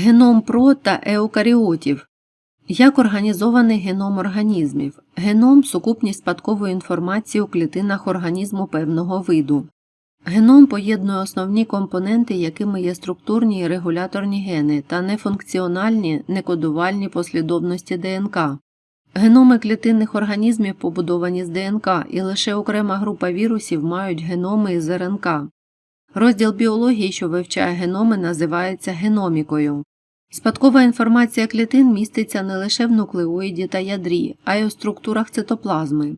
Геном про та еукаріотів. Як організований геном організмів? Геном сукупність спадкової інформації у клітинах організму певного виду. Геном поєднує основні компоненти, якими є структурні і регуляторні гени та нефункціональні некодувальні послідовності ДНК. Геноми клітинних організмів побудовані з ДНК, і лише окрема група вірусів мають геноми із РНК. Розділ біології, що вивчає геноми, називається геномікою. Спадкова інформація клітин міститься не лише в нуклеоїді та ядрі, а й у структурах цитоплазми.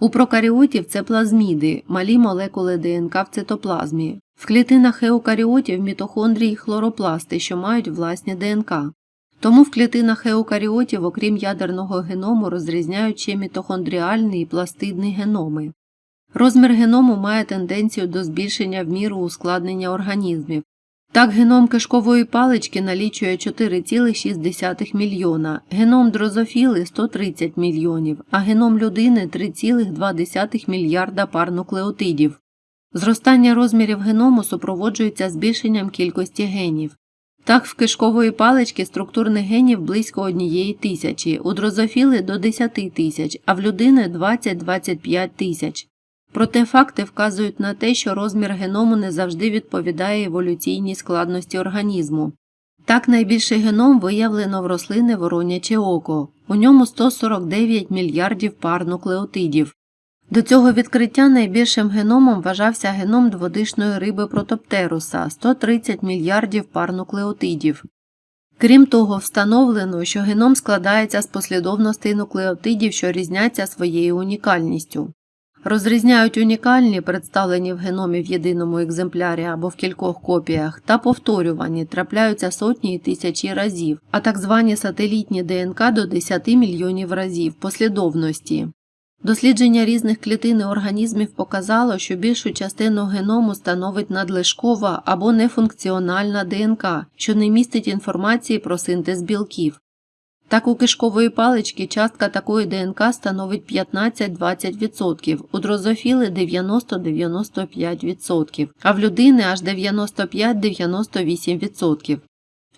У прокаріотів це плазміди, малі молекули ДНК в цитоплазмі. В клітинах еукаріотів мітохондрії хлоропласти, що мають власні ДНК. Тому в клітинах еукаріотів, окрім ядерного геному, розрізняють ще мітохондріальний і пластидний геноми. Розмір геному має тенденцію до збільшення в міру ускладнення організмів. Так, геном кишкової палички налічує 4,6 мільйона, геном дрозофіли 130 мільйонів, а геном людини 3,2 мільярда пар нуклеотидів. Зростання розмірів геному супроводжується збільшенням кількості генів. Так, в кишкової палички структурних генів близько однієї тисячі, у дрозофіли до 10 тисяч, а в людини 20-25 тисяч. Проте факти вказують на те, що розмір геному не завжди відповідає еволюційній складності організму. Так найбільший геном виявлено в рослини вороняче око, у ньому 149 мільярдів пар нуклеотидів. До цього відкриття найбільшим геномом вважався геном дводишної риби протоптеруса 130 мільярдів пар нуклеотидів. Крім того, встановлено, що геном складається з послідовностей нуклеотидів, що різняться своєю унікальністю. Розрізняють унікальні, представлені в геномі в єдиному екземплярі або в кількох копіях, та повторювані, трапляються сотні і тисячі разів, а так звані сателітні ДНК до 10 мільйонів разів послідовності. Дослідження різних клітин і організмів показало, що більшу частину геному становить надлишкова або нефункціональна ДНК, що не містить інформації про синтез білків. Так у кишкової палички частка такої ДНК становить 15-20%, у дрозофіли 90-95%, а в людини аж 95-98%.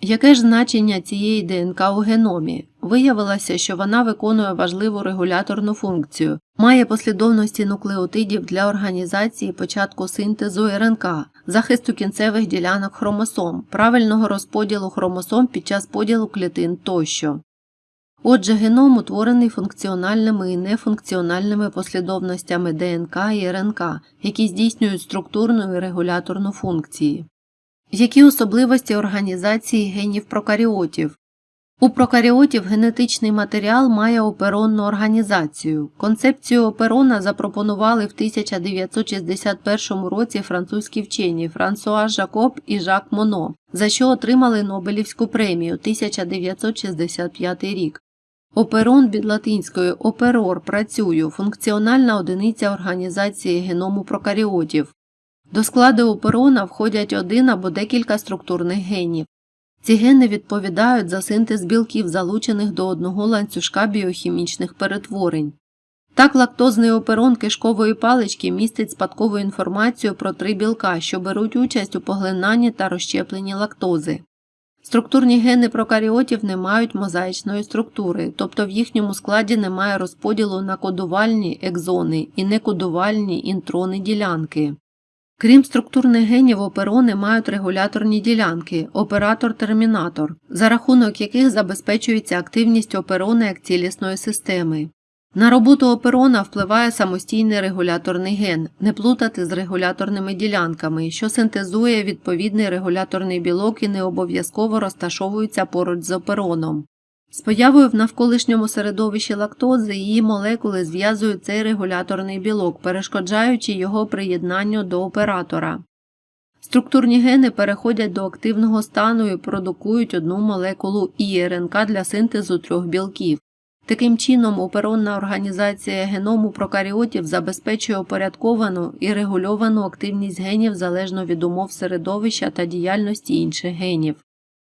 Яке ж значення цієї ДНК у геномі? Виявилося, що вона виконує важливу регуляторну функцію, має послідовності нуклеотидів для організації початку синтезу РНК, захисту кінцевих ділянок хромосом, правильного розподілу хромосом під час поділу клітин тощо. Отже, геном утворений функціональними і нефункціональними послідовностями ДНК і РНК, які здійснюють структурну і регуляторну функції. Які особливості організації генів прокаріотів? У прокаріотів генетичний матеріал має оперонну організацію. Концепцію оперона запропонували в 1961 році французькі вчені Франсуа Жакоб і Жак Моно, за що отримали Нобелівську премію 1965 рік. Оперон від латинської оперор працюю функціональна одиниця організації геному прокаріотів. До складу оперона входять один або декілька структурних генів. Ці гени відповідають за синтез білків, залучених до одного ланцюжка біохімічних перетворень. Так, лактозний оперон кишкової палички містить спадкову інформацію про три білка, що беруть участь у поглинанні та розщепленні лактози. Структурні гени прокаріотів не мають мозаїчної структури, тобто в їхньому складі немає розподілу на кодувальні екзони і некодувальні інтрони ділянки. Крім структурних генів, оперони мають регуляторні ділянки оператор-термінатор, за рахунок яких забезпечується активність оперони як цілісної системи. На роботу оперона впливає самостійний регуляторний ген, не плутати з регуляторними ділянками, що синтезує відповідний регуляторний білок і не обов'язково розташовується поруч з опероном. З появою в навколишньому середовищі лактози її молекули зв'язують цей регуляторний білок, перешкоджаючи його приєднанню до оператора. Структурні гени переходять до активного стану і продукують одну молекулу ІРНК для синтезу трьох білків. Таким чином, оперонна організація геному прокаріотів забезпечує упорядковану і регульовану активність генів залежно від умов середовища та діяльності інших генів.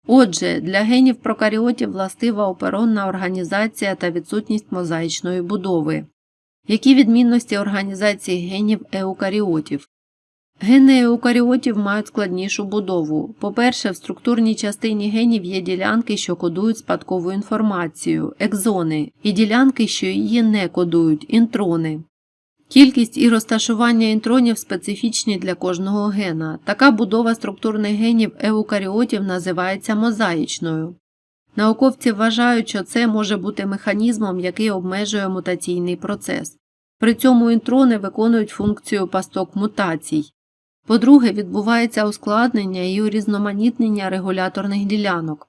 Отже, для генів прокаріотів властива оперонна організація та відсутність мозаїчної будови. Які відмінності організації генів еукаріотів? Гени еукаріотів мають складнішу будову. По-перше, в структурній частині генів є ділянки, що кодують спадкову інформацію, екзони, і ділянки, що її не кодують, інтрони. Кількість і розташування інтронів специфічні для кожного гена. Така будова структурних генів еукаріотів називається мозаїчною. Науковці вважають, що це може бути механізмом, який обмежує мутаційний процес. При цьому інтрони виконують функцію пасток мутацій. По-друге, відбувається ускладнення і урізноманітнення регуляторних ділянок.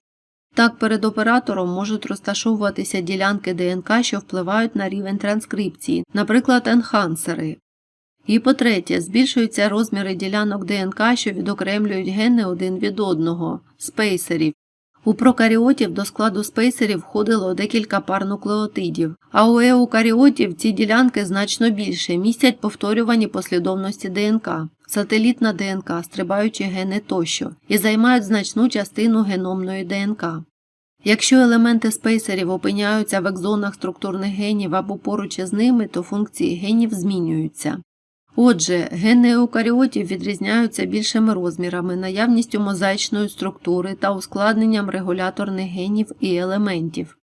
Так, перед оператором можуть розташовуватися ділянки ДНК, що впливають на рівень транскрипції, наприклад, енхансери. І по-третє, збільшуються розміри ділянок ДНК, що відокремлюють гени один від одного спейсерів. У прокаріотів до складу спейсерів входило декілька пар нуклеотидів, а у еукаріотів ці ділянки значно більше, містять повторювані послідовності ДНК, сателітна ДНК, стрибаючі гени тощо, і займають значну частину геномної ДНК. Якщо елементи спейсерів опиняються в екзонах структурних генів або поруч із ними, то функції генів змінюються. Отже, гени еукаріотів відрізняються більшими розмірами, наявністю мозаїчної структури та ускладненням регуляторних генів і елементів.